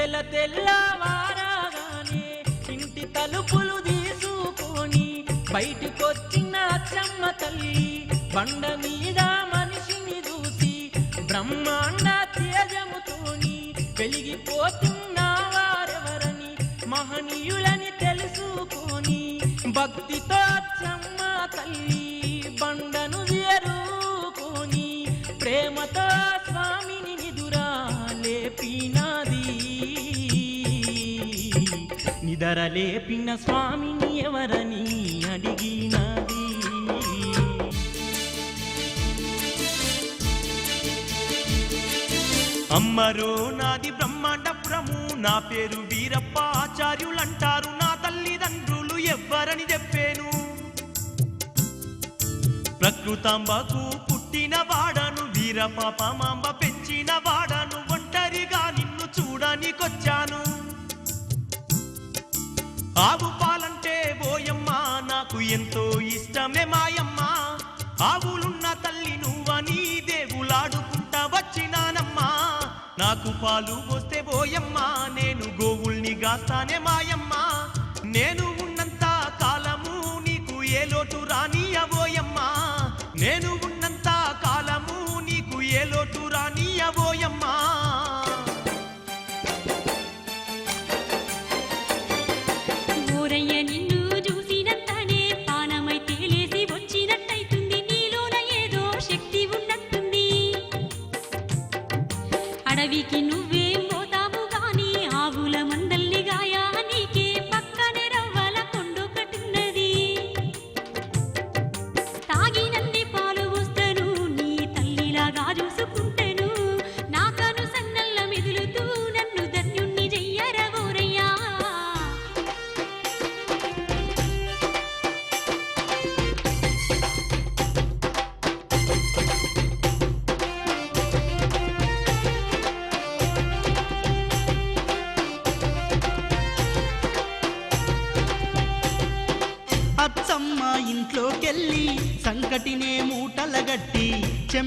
తెల్ల తెల్లవారాగానే ఇంటి తలుపులు తీసుకొని బయటికొచ్చిన అచ్చమ్మ తల్లి బండ మీద మనిషిని చూసి బ్రహ్మాండ తేజముతోని వెలిగిపోతున్న వారెవరని మహనీయులని తెలుసుకొని భక్తి నిదర స్వామిని ఎవరని అడిగినది. అమ్మరో నాది బ్రహ్మాండపురము నా పేరు వీరప్ప ఆచార్యులంటారు నా తల్లిదండ్రులు ఎవ్వరని చెప్పాను. ప్రకృతాంబకు పుట్టిన వాడను వీరపాపమాంబ పెంచిన వాడను ఒంటరిగా నిన్ను చూడనికొచ్చాను. ఆవు పాలంటే బోయమ్మ నాకు ఎంతో ఇష్టమే మాయమ్మ. ఆవులున్న తల్లి నువ్వని దేవులాడుకుంటా వచ్చినానమ్మా. నాకు పాలు పోస్తే బోయమ్మ నేను గోవుల్ని గాస్తానే మాయమ్మ. నేను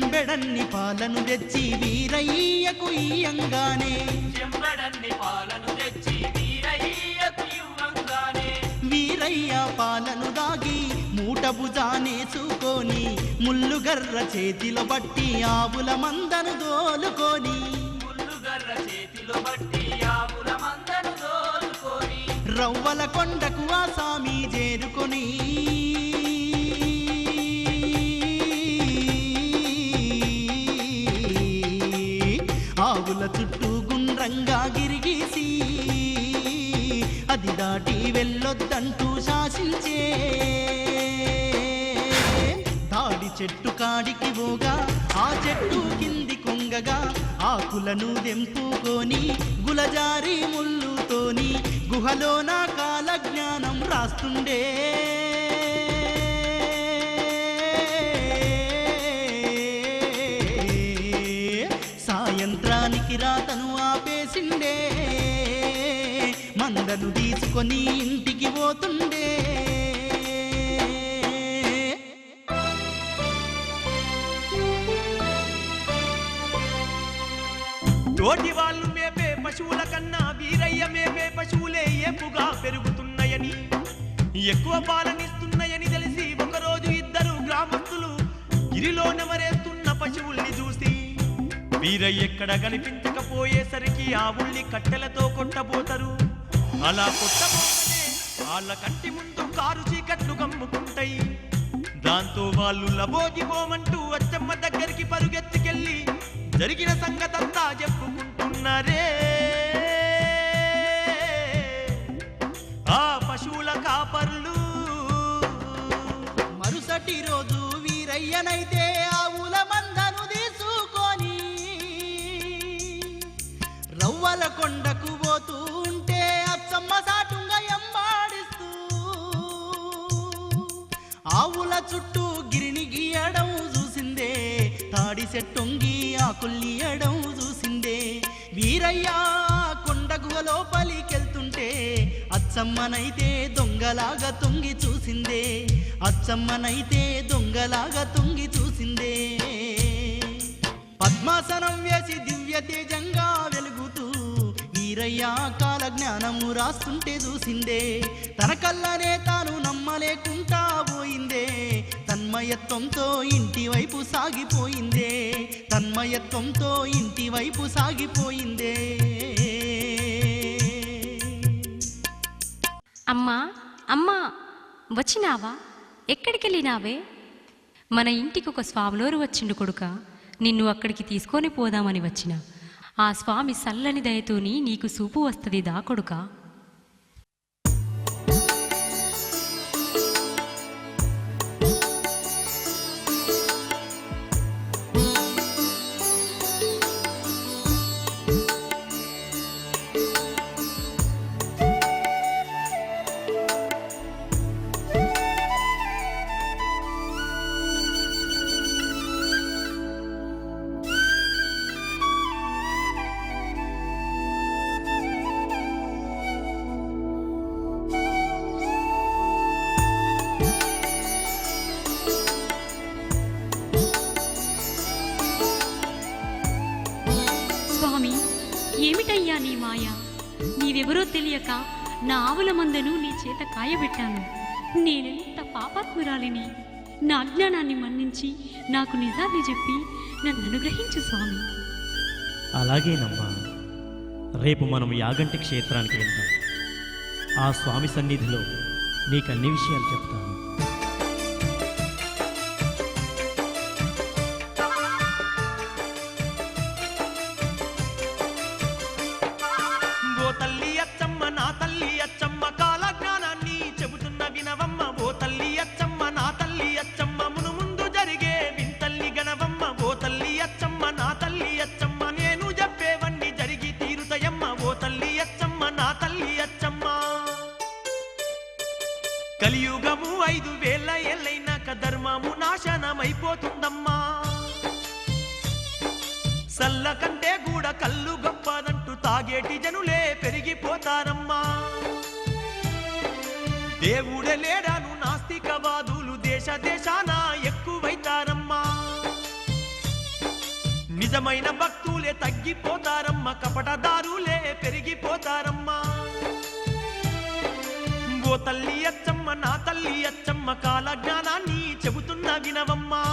చెంబెడన్ని పాలను తెచ్చి వీరయ్యకు ఇయ్యంగానే. చెంబడన్ని పాలను తెచ్చి వీరయ్యకు ఇవ్వంగానే. వీరయ్య పాలను దాగి మూట భుజానేసుకొని ముల్లుగర్ర చేతిలో బట్టి ఆవుల మందను దోలుకొని ముల్లుగర్ర చేతిలో బట్టి ఆవుల మందను దోలుకొని రవ్వల కొండకు ఆ సామి చేరుకొని అది దాటి వెళ్ళొద్దంటూ శాసించే. దాడి చెట్టు కాడికి పోగా ఆ చెట్టు కింది కొంగగా ఆకులను దెంపుకొని గులజారి ముళ్ళుతోని గుహలో నా కాల జ్ఞానం రాస్తుండే. సాయంత్రానికి రాతను ఆపేసిండే. మందను తీసుకొని ఇంటికి పోతుండే. తోటి వాళ్ళు మేపే పశువుల కన్నా వీరయ్య మేపే పశువులే ఏపుగా పెరుగుతున్నాయని ఎక్కువ పాలనిస్తున్నాయని తెలిసి ఒకరోజు ఇద్దరు గ్రామస్తులు గిరిలో నెమరేస్తున్న పశువుల్ని చూసి వీరయ్య ఎక్కడ కనిపించకపోయేసరికి ఆవుల్ని కట్టెలతో కొట్టబోతారు. అలా కొట్టబోతనే వాళ్ళ కంటి ముందు కారు చీకట్లు కమ్ముకుంటాయి దాంతో వాళ్ళు లబోగిపోమంటూ అచ్చమ్మ దగ్గరికి పరుగెత్తుకెళ్ళి జరిగిన సంగతంతా చెప్పుకుంటున్నారే. ఆ పశువుల కాపర్లు. మరుసటి రోజు వీరయ్యనైతే చుట్టూ గిరిని గీయడం చూసిందే. తాడి చెట్టొంగి ఆకుల్నియడం చూసిందే. వీరయ్య కొండ గుహ పలికెళ్తుంటే అచ్చమ్మనైతే దొంగలాగా తొంగి చూసిందే. అచ్చమ్మనైతే దొంగలాగా తొంగి చూసిందే. పద్మాసనం వేసి దివ్య తేజంగా వెలుగుతూ వీరయ్యా వీరయ్య కాల జ్ఞానము రాస్తుంటే చూసిందే. తన కళ్ళనే తాను నమ్మలేకుంటా పోయిందే. తన్మయత్వంతో ఇంటి వైపు సాగిపోయిందే. తన్మయత్వంతో ఇంటి వైపు సాగిపోయిందే. అమ్మా అమ్మా వచ్చినావా? ఎక్కడికెళ్ళినావే? మన ఇంటికి ఒక స్వామిలోరు వచ్చిండు కొడుక. నిన్ను అక్కడికి తీసుకొని పోదామని వచ్చిన. ఆ స్వామి సల్లని దయతోని నీకు సూపు వస్తుంది దా కొడుకా? ఏమిటయ్యా నీ మాయ? నీవెవరో తెలియక నా ఆవుల మందను నీ చేత కాయబెట్టాను. నేనెంత పాపాత్మురాలిని? నా అజ్ఞానాన్ని మన్నించి నాకు నిజాన్ని చెప్పి నన్ను అనుగ్రహించు స్వామి. అలాగేనమ్మా. రేపు మనం యాగంటి క్షేత్రానికి వెళ్దాం ఆ స్వామి సన్నిధిలో నీకు అన్ని విషయాలు చెప్తాను. నా తల్లి అచ్చమ్మ నేను చెప్పేవన్నీ జరిగి తీరుతయమ్మ. ఓ తల్లి అచ్చమ్మ నా తల్లి అచ్చమ్మ. కలియుగము ఐదు వేల ఏళ్ళైనాక ధర్మము నాశనమైపోతుందమ్మా. సల్ల కంటే కూడా కళ్ళు గొప్పదంటూ తాగేటి జనులే పెరిగిపోతారమ్మా. దేవుడే లేడాను నాస్తికవాదులు దేశ దేశానా నిజమైన భక్తులే తగ్గిపోతారమ్మ కపటదారులే పెరిగిపోతారమ్మా. ఓ తల్లి అచ్చమ్మ నా తల్లి అచ్చమ్మ కాల జ్ఞానాన్ని చెబుతున్న వినవమ్మా.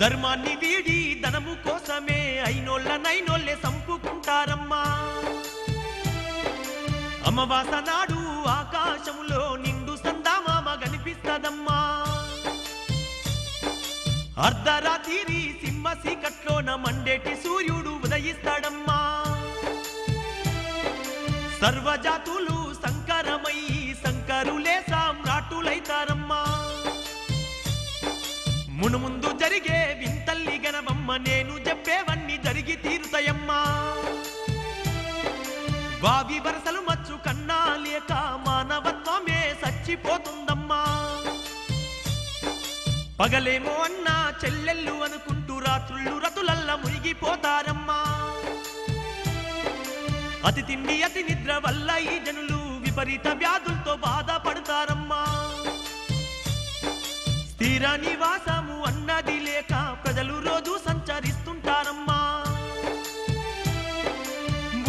ధర్మాన్ని వీడి ధనము కోసమే అయినోళ్ళ నైనోళ్ళే సంపుకుంటారమ్మా. అమ్మవాస నాడు ఆకాశంలో నిండు సందామామ కనిపిస్తదమ్మా. అర్ధరాత్రి సింహ సీకట్లోన మండేటి సూర్యుడు ఉదయిస్తాడమ్మా. సర్వజాతులు సంకరమై సంకరులే సామ్రాటులైతారమ్మా. మునుముందు జరిగే వింతల్లి గనవమ్మ నేను చెప్పేవన్నీ జరిగి తీరుతాయమ్మా. వావి వరసలు మచ్చు కన్నా లేక మానవత్వమే చచ్చిపోతుందమ్మా పగలేమో అన్నా చెల్లెళ్ళు అనుకుంటూ రాత్రుళ్ళు రతులల్ల మునిగిపోతారమ్మా. అతి తిండి అతి నిద్ర వల్ల ఈ జనులు విపరీత వ్యాధులతో బాధపడతారమ్మా. స్థిర నివాసము అన్నది లేక ప్రజలు రోజు సంచరిస్తుంటారమ్మా.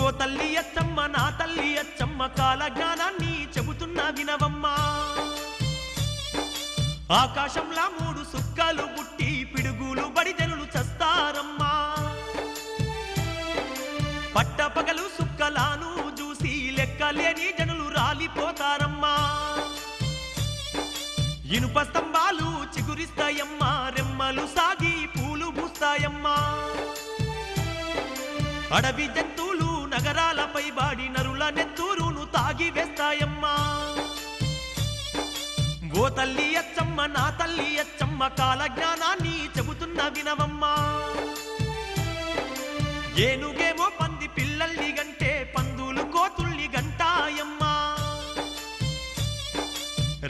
ఓ తల్లి అచ్చమ్మ నా తల్లి అచ్చమ్మ కాల జ్ఞానాన్ని చెబుతున్నా వినవమ్మా. ఆకాశంలా మూడు సుక్కలు పుట్టి బడి జనులు చస్తారమ్మా పట్టపగలు సుక్కలాను చూసి లెక్కలేని జనులు రాలిపోతారమ్మా. ఇనుప స్తంభాలు చిగురిస్తాయమ్మా రెమ్మలు సాగి పూలు పూస్తాయమ్మా. అడవి జంతువులు నగరాలపై బాడి నరుల నెత్తూరును తాగి వేస్తాయమ్మా. ఓ తల్లి అచ్చమ్మ నా తల్లి అచ్చమ్మ కాల జ్ఞానాన్ని చెబుతున్న వినవమ్మా ఏనుగేమో పంది పిల్లల్ని గంటే పందులు కోతుల్ని గంటాయమ్మా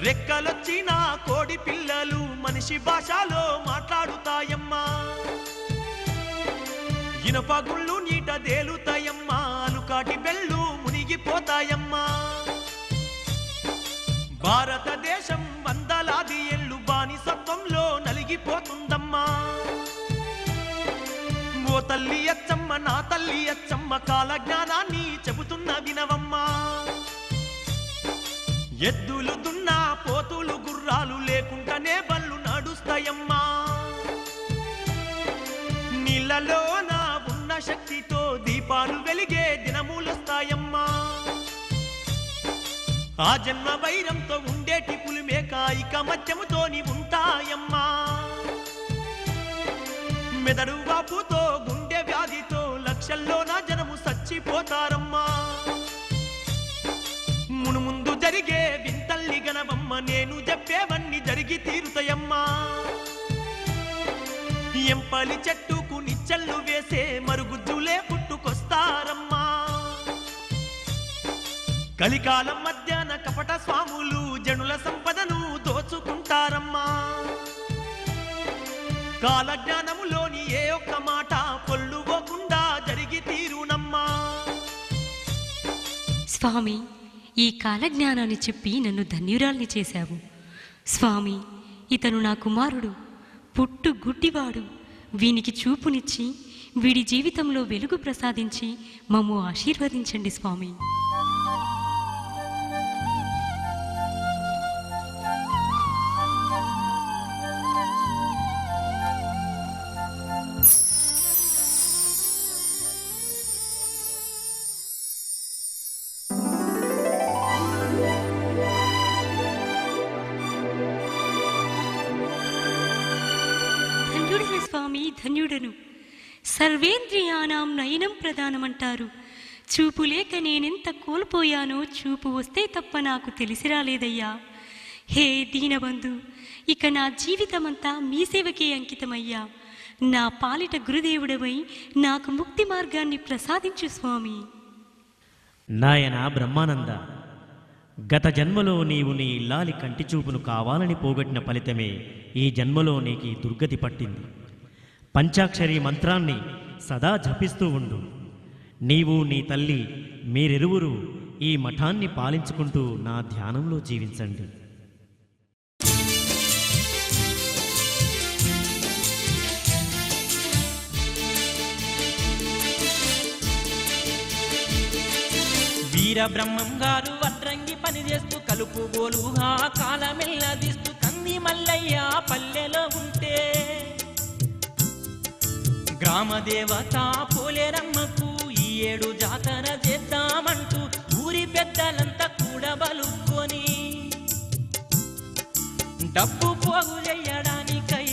రెక్కలొచ్చిన కోడి పిల్లలు మనిషి భాషలో మాట్లాడుతాయమ్మా. ఇనప గుళ్ళు నీట దేలుతాయమ్మా అలుకాటి బెళ్ళు మునిగిపోతాయమ్మా. భారతదేశం వందలాది తల్లి అచ్చమ్మ నా తల్లి అచ్చమ్మ కాల జ్ఞానాన్ని చెబుతున్న వినవమ్మా. ఎద్దులు దున్నా పోతులు గుర్రాలు లేకుండానే బళ్ళు నడుస్తాయమ్మా. నీళ్ళలో నా ఉన్న శక్తితో దీపాలు వెలిగే దినములొస్తాయమ్మా. ఆ జన్మ వైరంతో ఉండేటి పులిమేక ఇక మధ్యముతోని ఉంటాయమ్మా. మెదడు వాపుతో గుండె నా జనము చచ్చిపోతారమ్మా మును ముందు జరిగే వింతల్లి గనవమ్మ నేను చెప్పేవన్నీ జరిగి తీరుతాయమ్మా. ఎంపలి చెట్టుకు నిచ్చళ్ళు వేసే మరుగుజ్జులే పుట్టుకొస్తారమ్మా. కలికాలం మధ్యాహ్న కపట స్వాములు జనుల సంపదను దోచుకుంటారమ్మా. కాలజ్ఞానములోని ఏ ఒక్క మాట పొల్లుపోకుండా స్వామి ఈ కాలజ్ఞానాన్ని చెప్పి నన్ను ధన్యురాల్ని చేశావు. స్వామి ఇతను నా కుమారుడు పుట్టు గుడ్డివాడు. వీనికి చూపునిచ్చి వీడి జీవితంలో వెలుగు ప్రసాదించి మమ్ము ఆశీర్వదించండి స్వామి. సర్వేంద్రియానాం నయనం ప్రధానమంటారు. చూపు లేక నేనెంత కోల్పోయానో చూపు వస్తే తప్ప నాకు తెలిసి రాలేదయ్యా. హే దీనబంధు ఇక నా జీవితమంతా మీ సేవకే అంకితమయ్యా. నా పాలిట గురుదేవుడవై నాకు ముక్తి మార్గాన్ని ప్రసాదించు స్వామి. నాయన బ్రహ్మానంద గత జన్మలో నీవు నీ ఇల్లాలి కంటి చూపును కావాలని పోగొట్టిన ఫలితమే ఈ జన్మలో నీకు దుర్గతి పట్టింది. పంచాక్షరి మంత్రాన్ని సదా జపిస్తూ ఉండు. నీవు నీ తల్లి మీరిరువురు ఈ మఠాన్ని పాలించుకుంటూ నా ధ్యానంలో జీవించండి. వీరబ్రహ్మం గారు వడ్రంగి పని చేస్తూ కలుపు గోలుగా కాలమెల్లదిస్తూ కంది మల్లయ్య పల్లెలో ఉంటే గ్రామ దేవత పోలేరమ్మకు ఈ ఏడు జాతర చేద్దామంటూ ఊరి పెద్దలంతా కూడా బలుక్కొని డబ్బు పోగు చెయ్యడానికై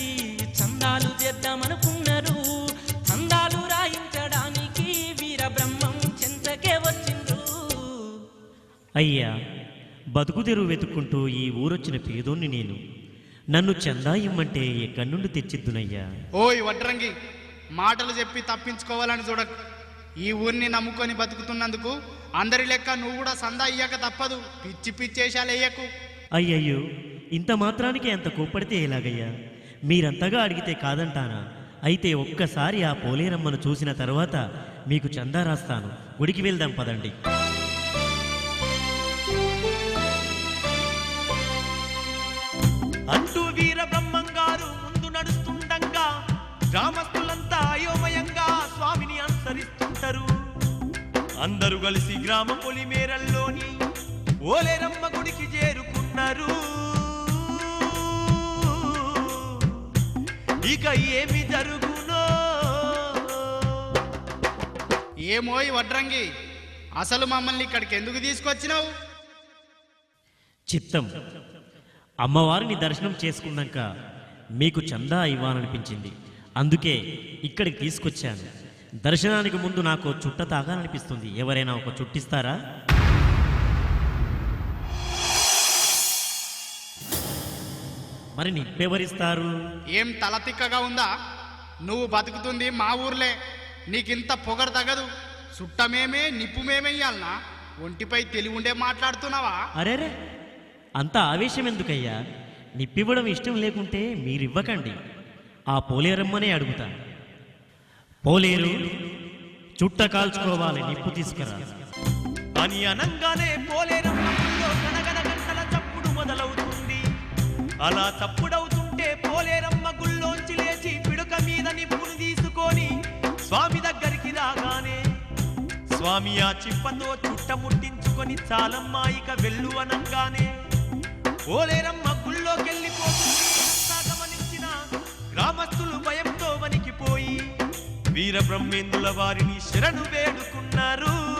చందాలు చేద్దామనుకున్నారు. చందాలు రాయించడానికి వీర బ్రహ్మం చెంతకే వచ్చిండ్రు. అయ్యా బతుకుదెరువు వెతుక్కుంటూ ఈ ఊరొచ్చిన పేదోన్ని నేను. నన్ను చందా ఇమ్మంటే ఎక్కడి నుండి తెచ్చిద్దునయ్యా? ఓయ్ వడ్రంగి మాటలు చెప్పి తప్పించుకోవాలని చూడకు ఈ ఊరిని నమ్ముకొని బతుకుతున్నందుకు అందరి లెక్క నువ్వు కూడా సందా అయ్యాక తప్పదు. పిచ్చి పిచ్చేశాలు వేయకు అయ్యయ్యో ఇంత మాత్రానికి అంత కోప్పడితే ఎలాగయ్యా? మీరంతగా అడిగితే కాదంటానా? అయితే ఒక్కసారి ఆ పోలేరమ్మను చూసిన తర్వాత మీకు చందా రాస్తాను. గుడికి వెళ్దాం పదండి. అంటూ వీర బ్రహ్మం గారు ముందు నడుస్తుండగా గ్రామస్తులంతా అందరూ కలిసి గ్రామ పొలిమేరల్లోని ఓలేరమ్మ గుడికి చేరుకున్నారు. ఇక ఏమి జరుగునో? ఏమోయ్ వడ్రంగి అసలు మమ్మల్ని ఇక్కడికి ఎందుకు తీసుకొచ్చినావు? చిత్తం అమ్మవారిని దర్శనం చేసుకున్నాక మీకు చందా ఇవ్వాలనిపించింది. అందుకే ఇక్కడికి తీసుకొచ్చాను. దర్శనానికి ముందు నాకు చుట్ట తాగాలనిపిస్తుంది. ఎవరైనా ఒక చుట్టిస్తారా? మరి నిప్పెవరిస్తారు? ఏం తల తిక్కగా ఉందా? నువ్వు బతుకుతుంది మా ఊర్లే. నీకింత పొగరు తగదు. చుట్టమేమే నిప్పుమేమెయ్యాలనా ఒంటిపై తెలివి ఉండే మాట్లాడుతున్నావా? అరేరే! అంత ఆవేశం ఎందుకయ్యా నిప్పివ్వడం ఇష్టం లేకుంటే మీరివ్వకండి. ఆ పోలేరమ్మనే అడుగుతా. పోలేరు చుట్ట కాల్చుకోవాలి నిప్పు తీసుకురా. అని అనంగానే పోలేరు గనగన గంటల చప్పుడు మొదలవుతుంది. అలా చప్పుడవుతుంటే పోలేరమ్మ గుళ్ళోంచి లేచి పిడుక మీద నిప్పును తీసుకొని స్వామి దగ్గరికి రాగానే స్వామి ఆ చిప్పతో చుట్ట ముట్టించుకొని చాలమ్మా ఇక వెళ్ళు అనంగానే పోలేరమ్మ గుళ్ళోకెళ్ళిపోతుంది గమనించిన గ్రామస్తులు భయం వీర బ్రహ్మేందుల వారిని శరణు వేడుకున్నారు.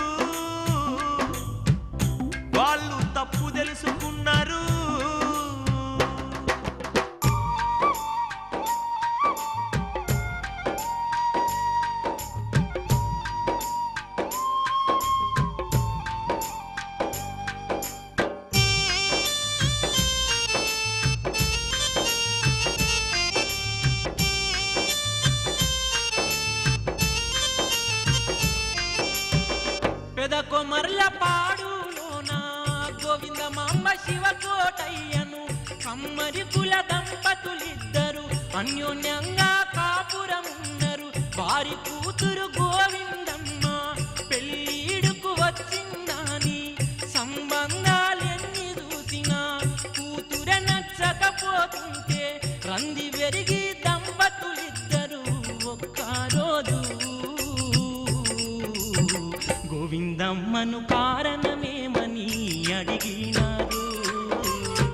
నన్ను కారణమేమని అడిగినారు.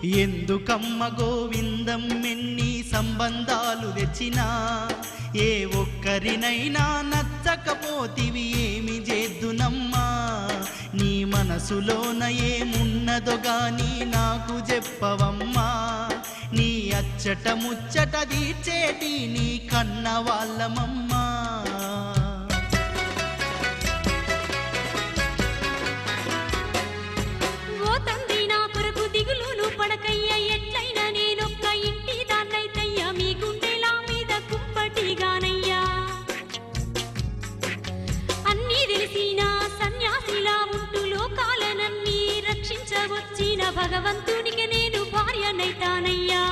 ఎందుకమ్మ గోవిందం ఎన్ని సంబంధాలు తెచ్చినా ఏ ఒక్కరినైనా నచ్చకపోతివి ఏమి చేద్దునమ్మా. నీ మనసులోన ఏమున్నదో గాని నాకు చెప్పవమ్మా. నీ అచ్చట ముచ్చట తీర్చేటి నీ కన్న వాళ్ళమమ్మా భగవంతునికి నేను భార్యనైతానయ్యా.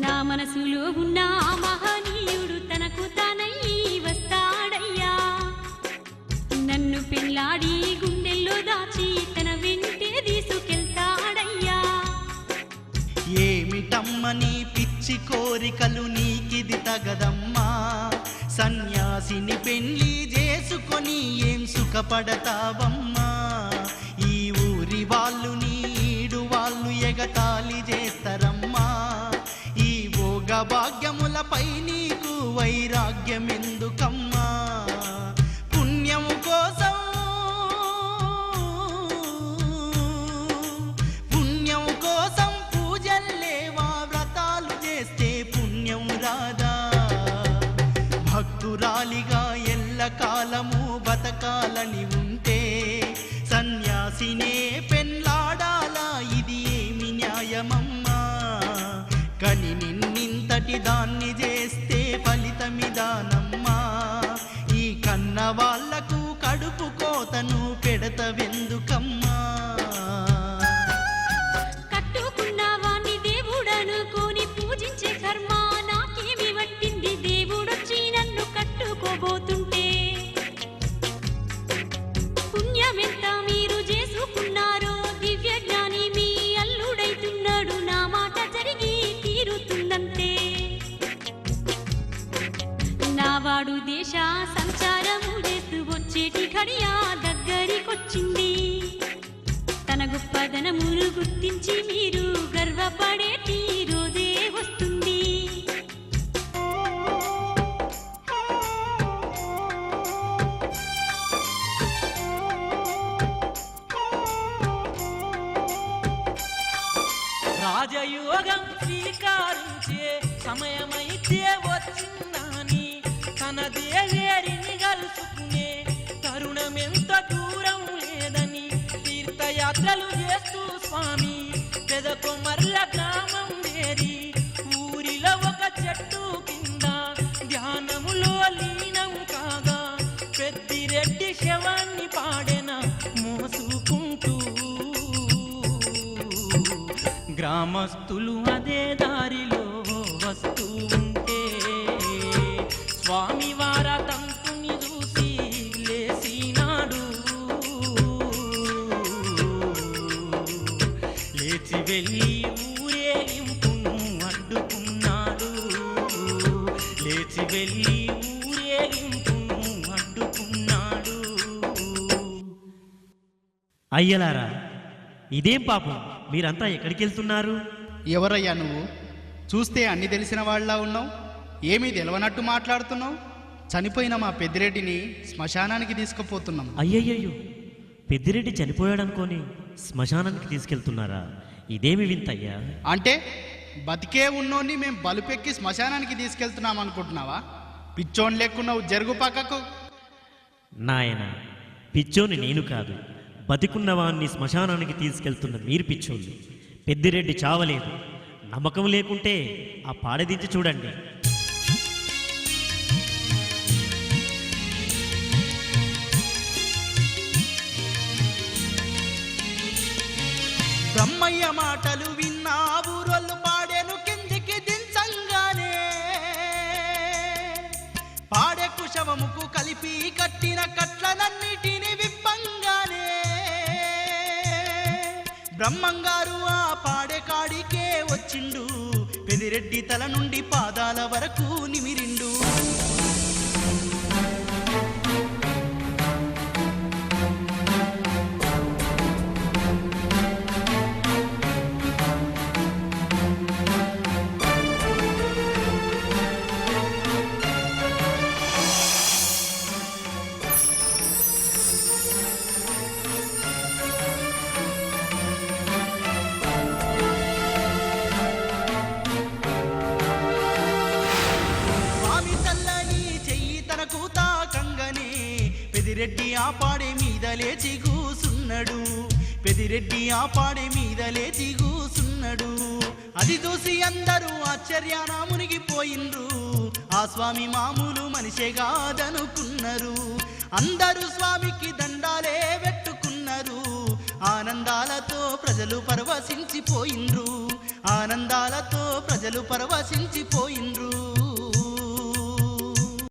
నా మనసులో ఉన్న మహనీయుడు తనకు తానై వస్తాడయ్యా. నన్ను పెళ్ళాడి గుండెల్లో దాచి తన వెంటే తీసుకెళ్తాడయ్యా. ఏమిటమ్మ నీ పిచ్చి కోరికలు నీకిది తగదమ్మా. సన్యాసిని పెళ్ళి చేసుకొని ఏం సుఖపడతావమ్మా. ఎగతాళి చేస్తారమ్మా. ఈ భోగ భాగ్యములపై నీకు వైరాగ్యం ఎందుకమ్మా పుణ్యము కోసం పుణ్యం కోసం పూజల్లేవా వ్రతాలు చేస్తే పుణ్యం రాదా? భక్తురాలిగా ఎల్ల కాలము బతకాలని ఉంటే సన్యాసినే నిన్నింతటి దాన్ని గడియా దగ్గరికొచ్చింది. తన గొప్పదనమును గుర్తించి మీరు గర్వపడేటి శవాన్ని పాడెన మోసుకుంటూ. గ్రామస్తులు అదే దారిలో అయ్యలారా ఇదేం పాపం? మీరంతా ఎక్కడికి వెళ్తున్నారు ఎవరయ్యా నువ్వు? చూస్తే అన్ని తెలిసిన వాళ్ళ ఉన్నావు. ఏమీ తెలవనట్టు మాట్లాడుతున్నావు. చనిపోయిన మా పెద్దిరెడ్డిని శ్మశానానికి తీసుకుపోతున్నాం. అయ్యయ్యయ్యో పెద్దిరెడ్డి చనిపోయాడనుకొని శ్మశానానికి తీసుకెళ్తున్నారా? ఇదేమి వింతయ్యా? అంటే బతికే ఉన్నోన్ని మేము బలుపెక్కి శ్మశానానికి తీసుకెళ్తున్నాం అనుకుంటున్నావా? పిచ్చోన్ లేకున్నావు జరుగు పక్కకు. నాయన పిచ్చోని నేను కాదు. బతికున్నవాన్ని శ్మశానానికి తీసుకెళ్తున్న మీరు పిచ్చోళ్ళు పెద్దిరెడ్డి చావలేదు. నమ్మకం లేకుంటే ఆ పాడదించి చూడండి. బ్రహ్మయ్య మాటలు విన్నా ఊరొల్లు పాడేను కిందికి దించంగానే. పాడే కుశవముకు కలిపి కట్టిన కట్లనన్నిటిని బ్రహ్మంగారు ఆ పాడే కాడికే వచ్చిండు. పెదిరెడ్డి తల నుండి పాదాల వరకు నిమిరిండు. ఆ పాడే మీద లేచి కూసున్నాడు. పెదిరెడ్డి ఆ పాడే మీద లేచి కూసున్నాడు. అది చూసి అందరూ ఆశ్చర్యాన మునిగిపోయిండ్రు. ఆ స్వామి మామూలు మనిషే కాదనుకున్నారు. అందరూ స్వామికి దండాలే పెట్టుకున్నారు. ఆనందాలతో ప్రజలు పరవశించిపోయిండ్రు. ఆనందాలతో ప్రజలు పరవశించిపోయిండ్రు.